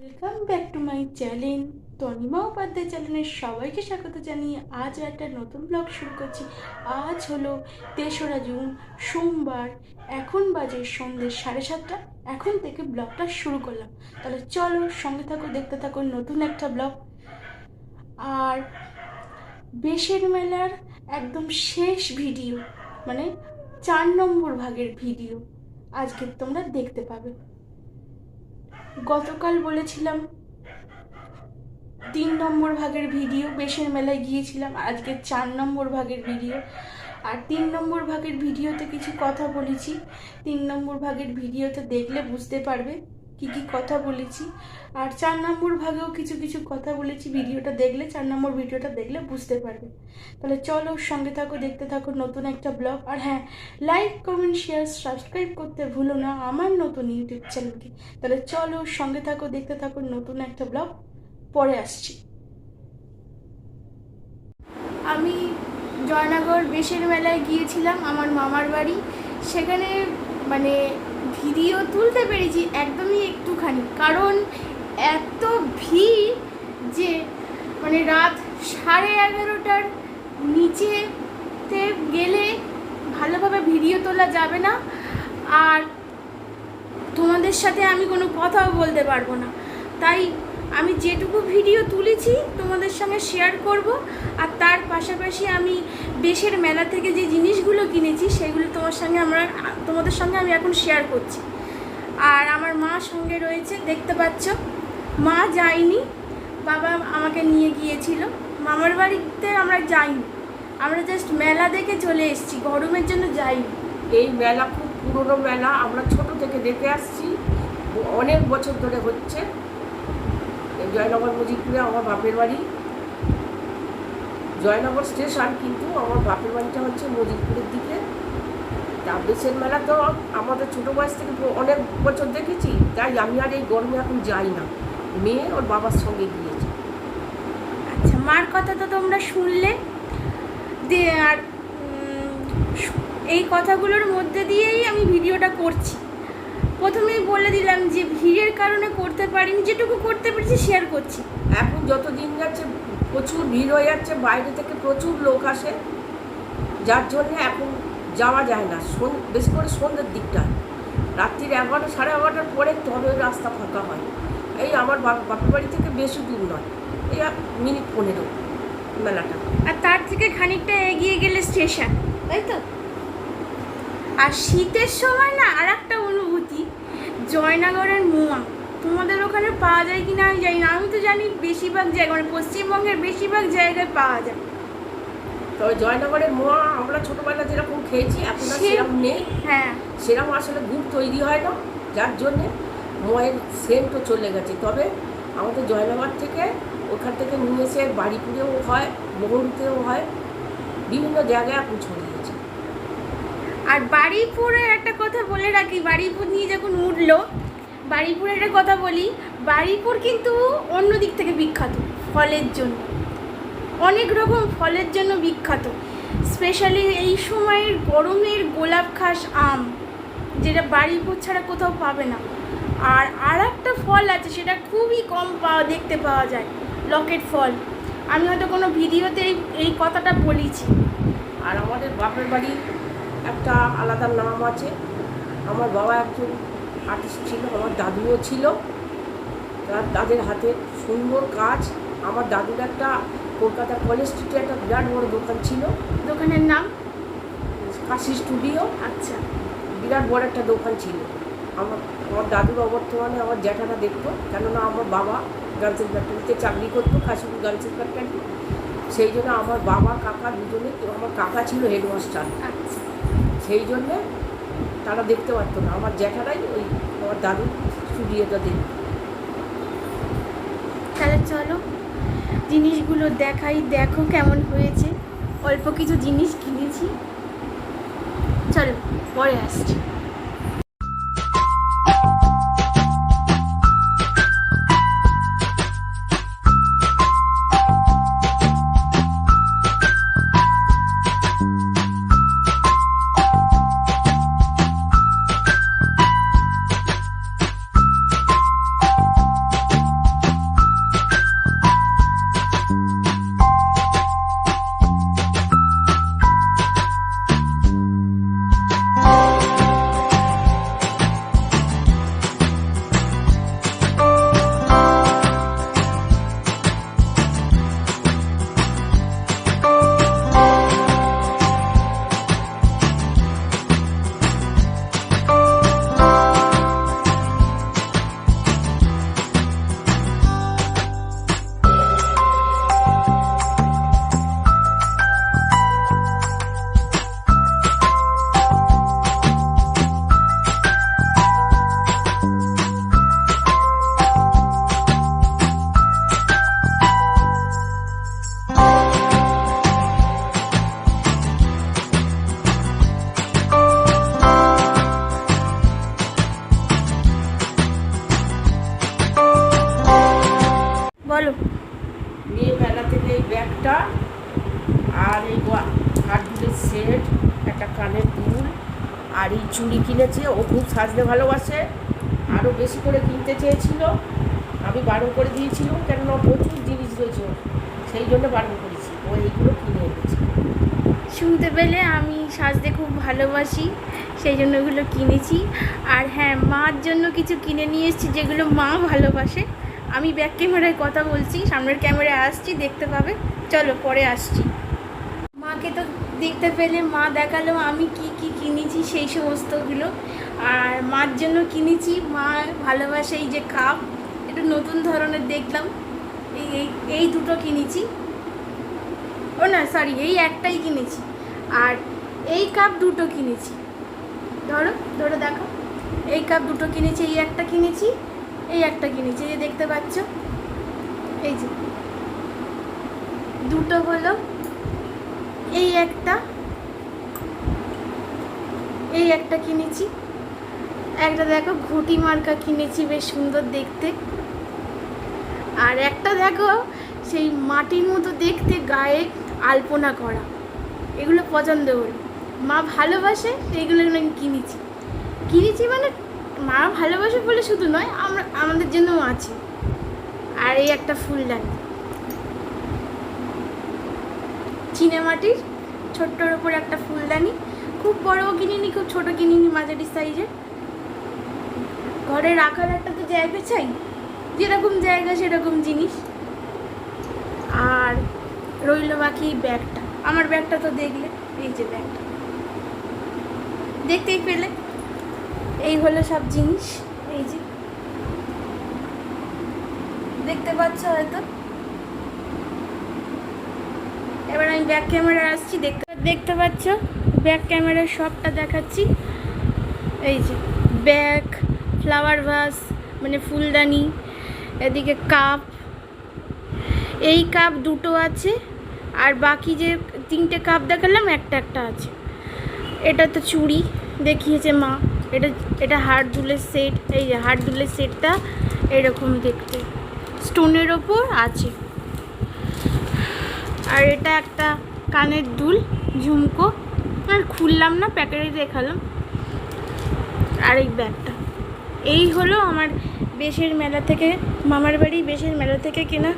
Welcome back to my channel Tanima Upadhyay চ্যানেলের সবাইকে স্বাগত জানিয়ে আজ একটা নতুন ব্লগ শুরু করছি। আজ হলো তেসরা জুন, সোমবার। এখন বাজে সন্ধ্যে সাড়ে সাতটা। এখন থেকে ব্লগটা শুরু করলাম। তাহলে চলো সঙ্গে থাকো, দেখতে থাকো নতুন একটা ব্লগ আর বেশের মেলার একদম শেষ ভিডিও মানে চার নম্বর ভাগের ভিডিও আজকে তোমরা দেখতে পাবে। গতকাল বলেছিলাম, তিন নম্বর ভাগের ভিডিও, বেশের মেলায় গিয়েছিলাম, আজকে চার নম্বর ভাগের ভিডিও। আর তিন নম্বর ভাগের ভিডিওতে কিছু কথা বলেছি, তিন নম্বর ভাগের ভিডিওতে দেখলে বুঝতে পারবে। কি কি কথা বলেছি। আর চার নম্বর ভাগেও কিছু কিছু কথা বলেছি, ভিডিওটা দেখলে, চার নম্বর ভিডিওটা দেখলে বুঝতে পারবে। তাহলে চলো সঙ্গে থাকো, দেখতে থাকো নতুন একটা ব্লগ। আর হ্যাঁ লাইক কমেন্ট শেয়ার সাবস্ক্রাইব করতে ভুলো না আমার নতুন ইউটিউব চ্যানেলকে। তাহলে চলো সঙ্গে থাকো, দেখতে থাকো নতুন একটা ব্লগ। পরে আসছি। আমি জয়নগর বেশের মেলায় গিয়েছিলাম, আমার মামার বাড়ি। সেখানে মানে ভিডিও তুলতে পেরেছি একদমই একটুখানি। কারণ এত ভিড় যে মানে রাত সাড়ে এগারোটার নিচেতে গেলে ভালোভাবে ভিডিও তোলা যাবে না। আর তোমাদের সাথে আমি কোনো কথাও বলতে পারব না। তাই আমি যেটুকু ভিডিও তুলেছি তোমাদের সঙ্গে শেয়ার করব। আর তার পাশাপাশি আমি বেশের মেলা থেকে যে জিনিসগুলো কিনেছি, সেগুলো তোমার সঙ্গে আমরা, তোমাদের সঙ্গে আমি এখন শেয়ার করছি। আর আমার মা সঙ্গে রয়েছে, দেখতে পাচ্ছ। মা যায়নি, বাবা আমাকে নিয়ে গিয়েছিল। মামার বাড়িতে আমরা যাইনি। আমরা জাস্ট মেলা দেখে চলে এসেছি, গরমের জন্য যাইনি। এই মেলা খুব পুরনো মেলা, আমরা ছোট থেকে দেখে আসছি। অনেক বছর ধরে হচ্ছে। জয়নগর মজিদপুরে আমার বাপের বাড়ি। জয়নগর স্টেশন কিন্তু আমার বাপের বাড়িটা হচ্ছে মজিদপুরের দিকে। তা বেশের মেলা তো আমাদের ছোটো বয়স থেকে অনেক বছর দেখেছি তাই আমি আর এই গরমে এখন যাই না। মেয়ে ওর বাবার সঙ্গে গিয়েছে। আচ্ছা মার কথা তো তোমরা শুনলে। আর এই কথাগুলোর মধ্যে দিয়েই আমি ভিডিওটা করছি। প্রথমেই বলে দিলাম যে ভিড়ের কারণে করতে পারিনি যেটুকু করতে পেরেছি শেয়ার করছি। এখন যত দিন যাচ্ছে প্রচুর ভিড় হয়ে যাচ্ছে, বাইরে থেকে প্রচুর লোক আসে। যার জন্য এখন যাওয়া যায় না বেশি করে সন্ধ্যের দিকটা। রাত্রির এগারোটা, সাড়ে এগারোটার পরে তবে রাস্তা ফাঁকা হয়। এই আমার বাপ- বাপের বাড়ি থেকে বেশি দূর নয়। এই মিনিট পনেরো মেলাটা। আর তার থেকে খানিকটা এগিয়ে গেলে স্টেশন, তাই তো? আর শীতের সময় না আর একটা অনুভূতি, জয়নগরের মোয়া। তোমাদের ওখানে পাওয়া যায় কি না আমি জানি না। আমি তো জানি বেশিরভাগ জায়গা মানে পশ্চিমবঙ্গের বেশিরভাগ জায়গায় পাওয়া যায়। তবে জয়নগরের মোয়া আমরা ছোটোবেলা যেরকম খেয়েছি এখন আর সেরকম নেই। হ্যাঁ। সেরকম আসলে গুড় তৈরি হয় না যার জন্যে মোয়ের সেন্টও চলে গেছে। তবে আমাদের জয়নগর থেকে ওখান থেকে নিয়ে এসে বাড়িপুরেও হয় মোহরুতেও হয় বিভিন্ন জায়গায় এখন ছড়িয়েছে আর বাড়িপুরের একটা কথা বলে রাখি বাড়িপুর নিয়ে যখন উঠল বাড়িপুরের কথা বলি বাড়িপুর কিন্তু অন্য দিক থেকে বিখ্যাত, ফলের জন্য। অনেক রকম ফলের জন্য বিখ্যাত। স্পেশালি এই সময়ের গরমের গোলাপ খাস আম, যেটা বাড়িপুর ছাড়া কোথাও পাবে না। আর আর একটা ফল আছে, সেটা খুবই কম পাওয়া, দেখতে পাওয়া যায়, লকেট ফল। আমি হয়তো কোনো ভিডিওতে এই এই কথাটা বলেছি। আর আমাদের বাপের বাড়ি একটা আলাদা নাম আছে। আমার বাবা একজন আর্টিস্ট ছিল আমার দাদুও ছিল। তার তাদের হাতে সুন্দর কাজ। আমার দাদুর একটা কলকাতা কলেজ স্ট্রিটে একটা বিরাট বড় দোকান ছিল। দোকানের নাম? কাশি স্টুডিও। আচ্ছা। বিরাট বড় একটা দোকান ছিল। আমার আমার দাদুর অবর্তমানে আমার জ্যাঠারা দেখতো। কেননা আমার বাবা গার্লসের ফ্যাক্টরিতে চাকরি করতো কাশিপুর গার্লসের ফ্যাক্টরি সেই জন্য আমার বাবা কাকা দুজনে আমার কাকা ছিল হেডমাস্টার আচ্ছা। সেই জন্যে তারা দেখতে পারত না। আমার জ্যাঠারাই ওই আমার দাদুর স্টুডিওটা দেখ তাহলে চলো, জিনিসগুলো দেখাই, দেখো কেমন হয়েছে। অল্প কিছু জিনিস কিনেছি। চলো, পরে আসছি। ব্যাগটা আর এই হাটগুলির সেট একটা কানের দুল। আর এই চুড়ি কিনেছে, ও খুব সাজতে ভালোবাসে। আরও বেশি করে কিনতে চেয়েছিল। আমি বারণ করে দিয়েছিলাম, কেননা প্রচুর জিনিস রয়েছে সেই জন্য বারণ করেছি, ও এইগুলো কিনে এনেছে। শুনতে পেলে আমি সাজতে খুব ভালোবাসি, সেই জন্য ওগুলো কিনেছি। আর হ্যাঁ মার জন্য কিছু কিনে নিয়ে এসেছি, যেগুলো মা ভালোবাসে। আমি ব্যাক ক্যামেরায় কথা বলছি, সামনের ক্যামেরায় আসছি, দেখতে পাবে। চলো, পরে আসছি। মাকে তো দেখতে পেলে, মা দেখাল আমি কি কি কিনেছি, সেই সমস্তগুলো। আর মার জন্য কিনেছি, মা ভালোবাসে এই যে কাপ একটু নতুন ধরনের দেখলাম। এই, এই- এই দুটো কিনেছি। ও না সরি এই একটাই কিনেছি। আর এই কাপ দুটো কিনেছি। ধরো ধরো দেখো এই কাপ দুটো কিনেছি, এই একটা কিনেছি। এই একটা কিনেছি, এই যে দেখতে পাচ্ছ? এই যে। দুটো হলো এই একটা এই একটা কিনেছি। একটা দেখো, ঘুটি মার্কা কিনেছি, বেশ সুন্দর দেখতে। আর একটা দেখো, সেই মাটির মতো দেখতে, গায়ে আলপনা করা। এগুলো পছন্দ হলো। মা ভালোবাসে, এইগুলো আমি কিনেছি। কিনেছি মানে মা ভালোবাসে বলে শুধু নয়, আমরা, আমাদের জন্যও আছে। আর এই একটা ফুলদানি। চিনে মাটির ছোট্টর ওপর একটা ফুলদানি। খুব বড়ও কিনিনি, খুব ছোট কিনিনি মাঝারি সাইজের। ঘরে রাখার একটা তো জায়গা চাই, যেরকম জায়গা সেরকম জিনিস। আর রইল বাকি ব্যাগটা। আমার ব্যাগটা তো দেখলে, এই যে ব্যাগটা। দেখতেই পেলে। এই হলো সব জিনিস, এই যে। দেখতে পাচ্ছ হয়তো? এবার আমি ব্যাক ক্যামেরা আসছি, দেখতে দেখতে পাচ্ছ? ব্যাক ক্যামেরার সবটা দেখাচ্ছি। এই যে, ব্যাগ ফ্লাওয়ার ভাস মানে ফুলদানি, এদিকে কাপ এই কাপ দুটো আছে, আর বাকি যে তিনটে কাপ দেখালাম, একটা একটা আছে। এটা তো চুড়ি, দেখিয়েছে মা। এটা এটা হাড় দুলের সেট এই যে হাড় দুলের সেটটা এরকম দেখতে। স্টোনের ওপর আছে। আর এটা একটা কানের দুল, ঝুমকো। আর খুললাম না, প্যাকেটে দেখালাম। আর এই ব্যাগটা। এই হলো আমার বেশের মেলা থেকে, মামার বাড়ি বেশের মেলা থেকে কেনা।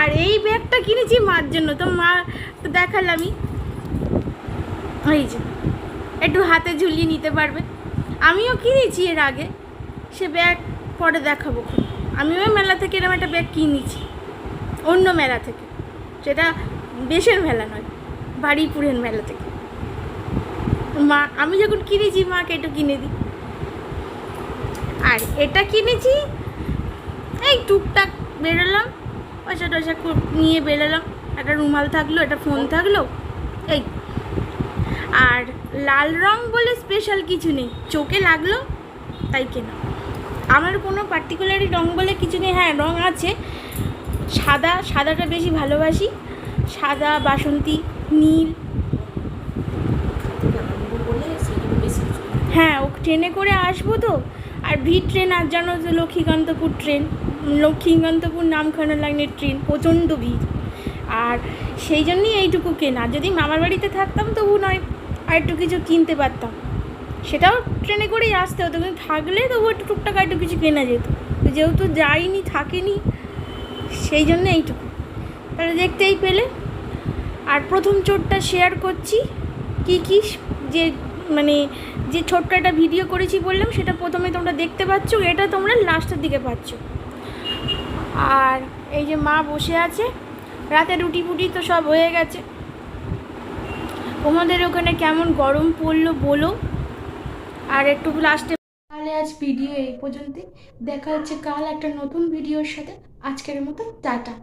আর এই ব্যাগটা কিনেছি মার জন্য, তো মা, তো দেখালামই। এই যে। একটু হাতে ঝুলিয়ে নিতে পারবে। আমিও কিনেছি এর আগে? সে ব্যাগ পরে দেখাবো খুব। আমিও মেলা থেকে এরকম একটা ব্যাগ কিনেছি। অন্য মেলা থেকে। সেটা বেশের মেলা নয়, বাড়িপুরের মেলা থেকে। মা, আমি যখন কিনেছি, মাকে একটু কিনে দিই। আর এটা কিনেছি, এই টুকটাক বেরোলাম। পয়সা টয়সা নিয়ে বেরোলাম। একটা রুমাল থাকল, একটা ফোন থাকল, এই। আর লাল রং বলে স্পেশাল কিছু নেই। চোখে লাগল, তাই কেনা। আমার কোনো পার্টিকুলারই রং বলে কিছু নেই। হ্যাঁ রং আছে। সাদা, সাদাটা বেশি ভালোবাসি। সাদা, বাসন্তী, নীল। হ্যাঁ ও ট্রেনে করে আসব তো। আর ভিড় ট্রেন, আর জানো যে লক্ষ্মীকান্তপুর ট্রেন? লক্ষ্মীকান্তপুর নামখানা লাইনের ট্রেন, প্রচণ্ড ভিড়। আর সেই জন্যই এইটুকু কেনা। যদি মামার বাড়িতে থাকতাম তবু নয়। আর একটু কিছু কিনতে পারতাম। সেটাও ট্রেনে করেই আসতে হতো, কিন্তু থাকলে তবু একটু টুকটাক একটু কিছু কেনা যেত। যেহেতু যাইনি, থাকেনি, সেই জন্য এইটুকু। তাহলে দেখতেই পেলে। আর প্রথম চোটটা শেয়ার করছি, কি কি যে মানে যে ছোট্ট একটা ভিডিও করেছি বললাম, সেটা প্রথমে তোমরা দেখতে পাচ্ছ, এটা তোমরা লাস্টের দিকে পাচ্ছ। আর এই যে মা বসে আছে, রাতে রুটি ফুটি তো সব হয়ে গেছে। তোমাদের ওখানে কেমন গরম পড়ল বলো? আর একটু লাস্টে তাহলে আজ ভিডিও এই পর্যন্তই। দেখা হচ্ছে কাল একটা নতুন ভিডিওর সাথে। আজকের মতো টাটা।